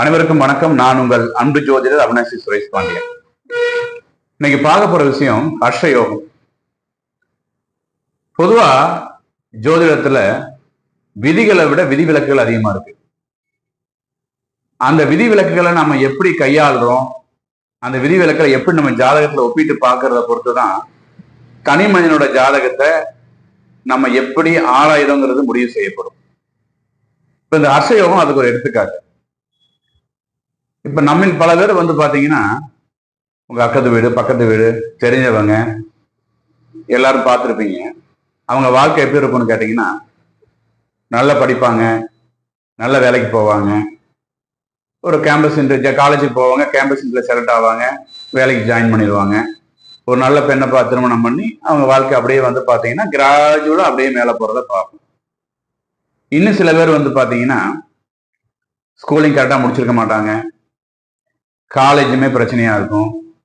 அனைவருக்கும் வணக்கம். நான் உங்கள் அன்பு ஜோதிடர் அவினாசி சுரேஷ் பாண்டியன். இன்னைக்கு பார்க்க போற விஷயம் ஹர்ஷ யோகம் பொதுவா ஜோதிடத்துல விதிகளை விட விதிவிலக்குகள் அதிகமா இருக்கு. அந்த விதிவிலக்குகளை நம்ம எப்படி கையாளுறோம்? அந்த விதிவிலக்களை எப்படி நம்ம ஜாதகத்துல ஒப்பிட்டு பார்க்கறத பொறுத்து தான் தனி மனிதனோட ஜாதகத்தை நம்ம எப்படி ஆராயுதங்கிறது முடிவு செய்யப்படும். இப்ப இந்த ஹர்ஷ யோகம் அதுக்கு ஒரு எடுத்துக்காட்டு. இப்ப நம்மில் பல பேர் வந்து பாத்தீங்கன்னா உங்க அக்கத்து வீடு பக்கத்து வீடு தெரிஞ்சவங்க எல்லாரும் பார்த்துருப்பீங்க. அவங்க வாழ்க்கை எப்படி இருக்கும்னு கேட்டீங்கன்னா நல்லா படிப்பாங்க நல்ல வேலைக்கு போவாங்க. ஒரு கேம்பஸ் இன்டர் காலேஜுக்கு போவாங்க கேம்பஸ் இன்டர்ல செலக்ட் ஆவாங்க வேலைக்கு ஜாயின் பண்ணிடுவாங்க. ஒரு நல்ல பெண்ணை பார்த்து திருமணம் பண்ணி அவங்க வாழ்க்கை அப்படியே வந்து பார்த்தீங்கன்னா கிராஜுவலாக அப்படியே மேலே போகிறத பார்ப்போம். இன்னும் சில பேர் வந்து பார்த்தீங்கன்னா ஸ்கூலிங் கரெக்டாக முடிச்சிருக்க மாட்டாங்க. காலேஜுமே பிரச்சனையா இருக்கும்.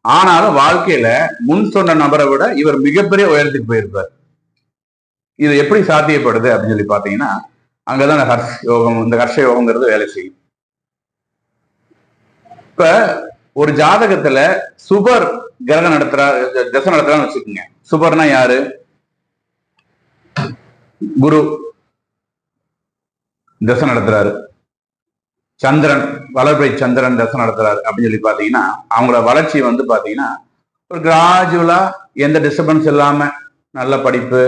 ஆனாலும் வாழ்க்கையில முன் சொன்ன நபரை விட இவர் மிகப்பெரிய உயரத்துக்கு போயிருப்பார். இது எப்படி சாத்தியப்படுது அப்படின்னு சொல்லி பாத்தீங்கன்னா அங்கதான் ஹர்ஷ யோகம் இந்த ஹர்ஷ யோகங்கிறது வேலை செய்யும். இப்ப ஒரு ஜாதகத்துல சுபர் கிரகம் நடத்துறா தசை நடத்துறான்னு வச்சுக்கோங்க. சுபர்னா யாரு? குரு. தசை நடத்துறாரு. சந்திரன் வளர்ப்பை சந்திரன் தசை நடத்துறாரு அப்படின்னு சொல்லி பாத்தீங்கன்னா அவங்களோட வளர்ச்சி வந்து பாத்தீங்கன்னா ஒரு கிராஜுவலா எந்த டிஸ்டர்பன்ஸ் இல்லாம நல்ல படிப்பு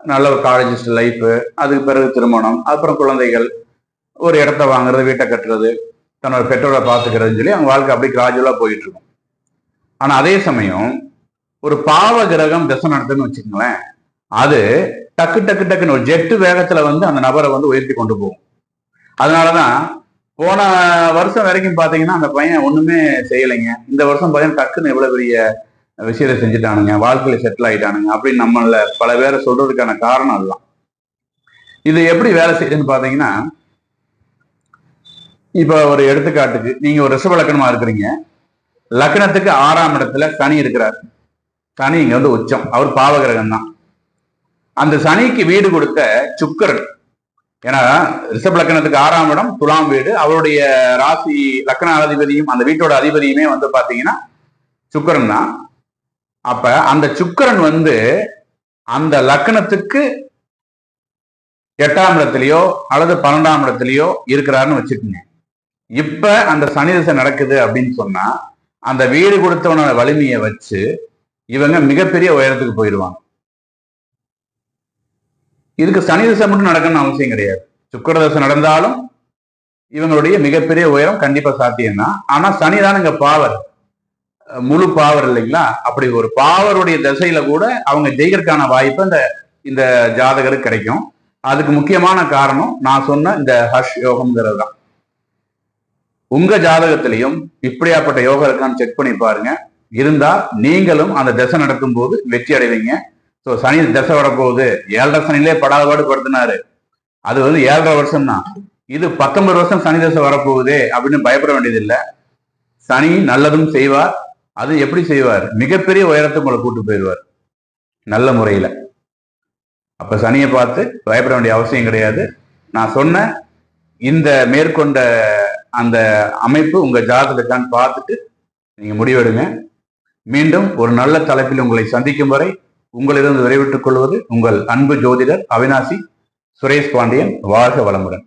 நல்ல ஒரு காலேஜ் லைஃபு அதுக்கு பிறகு திருமணம் அப்புறம் குழந்தைகள் ஒரு இடத்த வாங்குறது வீட்டை கட்டுறது தன்னோட பெற்றோரை பார்த்துக்கிறதுன்னு சொல்லி அவங்க வாழ்க்கை அப்படியே கிராஜுவலா போயிட்டு இருக்கும். ஆனா அதே சமயம் ஒரு பாவ கிரகம் திசை நடத்துன்னு வச்சுக்கோங்களேன் அது டக்கு டக்கு டக்குன்னு ஒரு ஜெட்டு வேகத்துல வந்து அந்த நபரை வந்து உயர்த்தி கொண்டு போகும். அதனாலதான் போன வருஷம் வரைக்கும் பாத்தீங்கன்னா அந்த பையன் ஒண்ணுமே செய்யலைங்க. இந்த வருஷம் பாத்தீங்கன்னா டக்குன்னு எவ்வளவு பெரிய விஷயத்த செஞ்சுட்டானுங்க. வாழ்க்கையில செட்டில் ஆயிட்டானுங்க. அப்படின்னு நம்மள பல பேரை சொல்றதுக்கான காரணம் அதுதான். இது எப்படி வேலை செய்யுதுன்னு பாத்தீங்கன்னா இப்ப ஒரு எடுத்துக்காட்டுக்கு நீங்க ஒரு ரிஷப லக்கணமா இருக்கிறீங்க. லக்னத்துக்கு ஆறாம் இடத்துல சனி இருக்கிறார். சனி இங்க வந்து உச்சம். அவர் பாவகிரகம் தான் அந்த சனிக்கு வீடு கொடுத்த சுக்கரன் ஏன்னா ரிஷப் லக்கணத்துக்கு ஆறாம் இடம் துலாம் வீடு. அவருடைய ராசி லக்கண அதிபதியும் அந்த வீட்டோட அதிபதியுமே வந்து பாத்தீங்கன்னா சுக்கரன் தான். அப்ப அந்த சுக்கரன் வந்து அந்த லக்கணத்துக்கு எட்டாம் இடத்துலயோ அல்லது பன்னெண்டாம் இடத்துலயோ இருக்கிறாருன்னு வச்சுக்கோங்க. இப்ப அந்த சனி திசை நடக்குது அப்படின்னு சொன்னா அந்த வீடு கொடுத்தவனோட வலிமையை வச்சு இவங்க மிகப்பெரிய உயரத்துக்கு போயிடுவாங்க. இதுக்கு சனி திசை மட்டும் நடக்கணும்னு அவசியம் கிடையாது. சுக்கர தசை நடந்தாலும் இவங்களுடைய மிகப்பெரிய உயரம் கண்டிப்பா சாத்தியம் தான் ஆனா சனி தான் இங்க பாவர் முழு பாவர் இல்லைங்களா? அப்படி ஒரு பாவருடைய திசையில கூட அவங்க ஜெயிக்கிறதுக்கான வாய்ப்பு இந்த இந்த ஜாதகருக்கு கிடைக்கும். அதுக்கு முக்கியமான காரணம் நான் சொன்ன இந்த ஹர்ஷ் யோகம்ங்கிறது தான். உங்க ஜாதகத்திலையும் இப்படியாப்பட்ட யோகம் இருக்கான்னு செக் பண்ணி பாருங்க. இருந்தா நீங்களும் அந்த திசை நடக்கும் போது வெற்றி அடைவீங்க. ஸோ சனி தசை வரப்போகுது ஏழரை சனிலே படாதபாடு படுத்தினாரு. அது வந்து ஏழரை வருஷம் தான் இது பத்தொன்பது வருஷம் சனி தசை வரப்போகுதே அப்படின்னு பயப்பட வேண்டியதில்லை. சனி நல்லதும் செய்வார். அது எப்படி செய்வார்? மிகப்பெரிய உயரத்தை உங்களை கூட்டு போயிடுவார். நல்ல முறையில். அப்போ சனியை பார்த்து பயப்பட வேண்டிய அவசியம் கிடையாது. நான் சொன்ன இந்த மேற்கொண்ட அந்த அமைப்பு உங்க ஜாதகத்தான்னு பார்த்துட்டு நீங்கள் முடிவெடுங்க. மீண்டும் ஒரு நல்ல தலைப்பில் உங்களை சந்திக்கும் வரை உங்களிடம் விரைவிட்டுக் கொள்வது உங்கள் அன்பு ஜோதிடர் அவினாசி சுரேஷ் பாண்டியன். வாழ்க வளமுடன்.